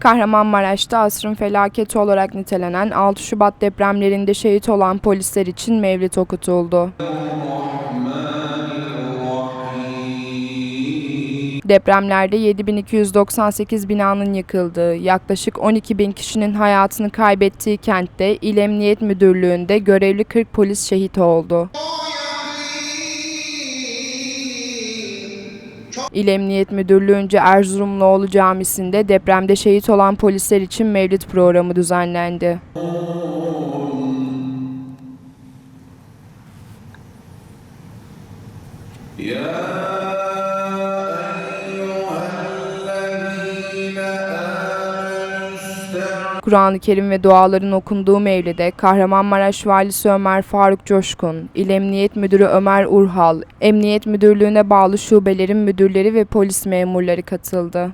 Kahramanmaraş'ta asrın felaketi olarak nitelenen 6 Şubat depremlerinde şehit olan polisler için mevlit okutuldu. Depremlerde 7298 binanın yıkıldığı, yaklaşık 12 bin kişinin hayatını kaybettiği kentte İl Emniyet Müdürlüğü'nde görevli 40 polis şehit oldu. İl Emniyet Müdürlüğü'nce Erzurumluoğlu Camisi'nde depremde şehit olan polisler için mevlid programı düzenlendi. Kur'an-ı Kerim ve duaların okunduğu mevlide Kahramanmaraş Valisi Ömer Faruk Coşkun, İl Emniyet Müdürü Ömer Urhal, Emniyet Müdürlüğü'ne bağlı şubelerin müdürleri ve polis memurları katıldı.